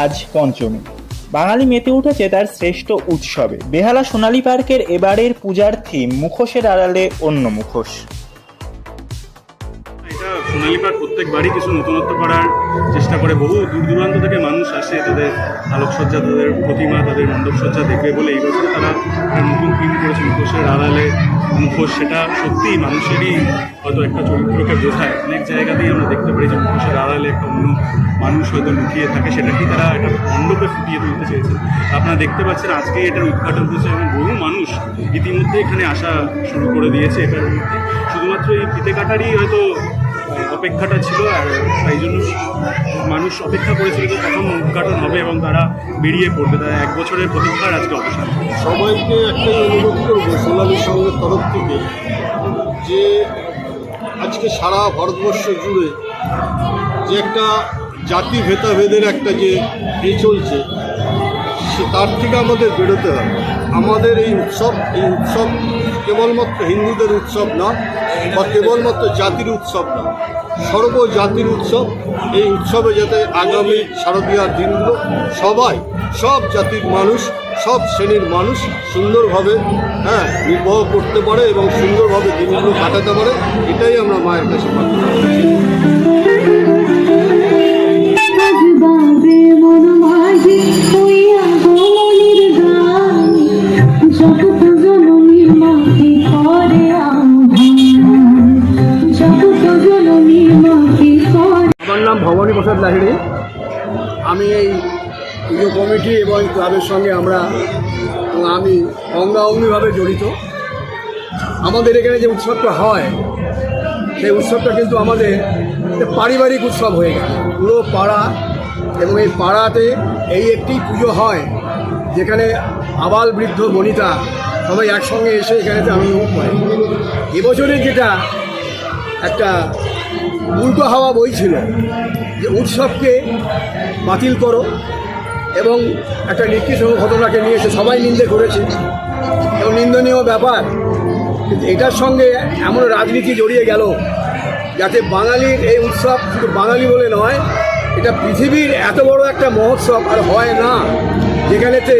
আজ পঞ্চমী। বাঙালি মেতে উঠেছে তার শ্রেষ্ঠ উৎসবে। বেহালা সোনালী পার্কের এবারের পূজার থিম মুখোশের আড়ালে অন্য মুখোশ। সোনালী পার্ক প্রত্যেকবারই কিছু নতুনত্ব করার চেষ্টা করে। বহু দূর দূরান্ত থেকে মানুষ আসে তাদের আলোকসজ্জা, তাদের প্রতিমা, তাদের মণ্ডপসজ্জা দেখবে বলে এই বছর তারা নতুন থিম করেছে মুখোশের আড়ালে। মুখোশ সেটা সত্যিই মানুষেরই হয়তো একটা চরিত্রকে বোঝায়। অনেক জায়গাতেই আমরা দেখতে পারি যে মুখোশের আড়ালে একটা অন্য মানুষ হয়তো লুকিয়ে থাকে, সেটাকেই তারা একটা মণ্ডপে ফুটিয়ে তুলতে চেয়েছে। আপনারা দেখতে পাচ্ছেন আজকে এটার উদ্ঘাটন হয়েছে এবং বহু মানুষ ইতিমধ্যে এখানে আসা শুরু করে দিয়েছে এটার মধ্যে। শুধুমাত্র এই ফিতে কাটারই হয়তো অপেক্ষাটা ছিল আর তাই জন্য মানুষ অপেক্ষা করেছিল যে কখন উদ্ঘাটন হবে এবং তারা বেরিয়ে পড়বে। তারা এক বছরের প্রতীক্ষার আজকে অবসান। সবাইকে একটাই অনুরোধ করব, সোনালী সঙ্গের তরফ থেকে, যে আজকে সারা ভারতবর্ষ জুড়ে যে একটা জাতি ভেদাভেদের একটা যে চলছে তার থেকে আমাদের বেরোতে হবে। আমাদের এই উৎসব এই উৎসব কেবলমাত্র হিন্দুদের উৎসব না, বা কেবলমাত্র জাতির উৎসব না, সর্বজাতির উৎসব। এই উৎসবে যাতে আগামী শারদীয়ার দিনগুলো সবাই, সব জাতির মানুষ, সব শ্রেণির মানুষ সুন্দরভাবে হ্যাঁ নির্বাহ করতে পারে এবং সুন্দরভাবে দিনগুলো কাটাতে পারে, এটাই আমরা মায়ের কাছে প্রার্থনা প্রসাদ লাহিড়ি। আমি এই পুজো কমিটি এবং ক্লাবের সঙ্গে আমরা আমি অঙ্গাঅঙ্গিভাবে জড়িত। আমাদের এখানে যে উৎসবটা হয়, সেই উৎসবটা কিন্তু আমাদের পারিবারিক উৎসব হয়ে গেছে পুরো পাড়া এবং এই পাড়াতে এই একটি পুজো হয়, যেখানে আবাল বৃদ্ধ বনিতা সবাই একসঙ্গে এসে এখানেতে আনন্দ করে। এবছরের যেটা একটা উল্টো হাওয়া বইছিল যে উৎসবকে বাতিল করো এবং একটা নিকৃষ্ট ঘটনাকে নিয়ে এসে সবাই নিন্দে করেছে। এবং নিন্দনীয় ব্যাপার, এটার সঙ্গে এমন রাজনীতি জড়িয়ে গেল যাতে বাঙালির এই উৎসব শুধু বাঙালি বলে নয়, এটা পৃথিবীর এত বড় একটা মহোৎসব আর হয় না। যেখানেতে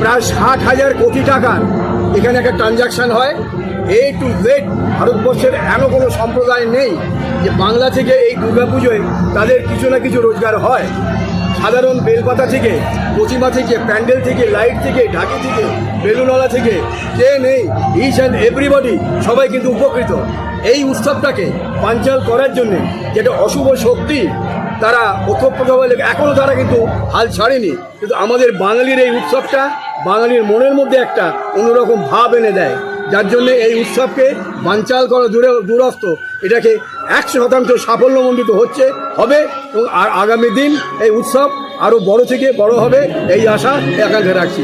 প্রায় ষাট হাজার কোটি টাকার এখানে একটা ট্রানজাকশান হয়। এ টু জেড ভারতবর্ষের এমন কোনো সম্প্রদায় নেই যে বাংলা থেকে এই দুর্গাপুজোয় তাদের কিছু না কিছু রোজগার হয়। সাধারণ বেলপাতা থেকে, প্রতিমা থেকে, প্যান্ডেল থেকে, লাইট থেকে, ঢাকি থেকে, বেলুনওয়ালা থেকে, কে নেই ইচ অ্যান্ড এভরিবডি সবাই কিন্তু উপকৃত। এই উৎসবটাকে পাঞ্চাল করার জন্যে যেটা অশুভ শক্তি, তারা ওতপ্রোতভাবে এখনও তারা কিন্তু হাল ছাড়েনি। কিন্তু আমাদের বাঙালির এই উৎসবটা বাঙালির মনের মধ্যে একটা অন্যরকম ভাব এনে দেয়। যার জন্য এই উৎসবকে বাঞ্চাল করা দূরে দূরস্থ এটাকে একশো শতাংশ সাফল্যমণ্ডিত হচ্ছে, হবে এবং আর আগামী দিন এই উৎসব আরও বড় থেকে বড় হবে, এই আশা একাঙ্ক্ষা রাখছি।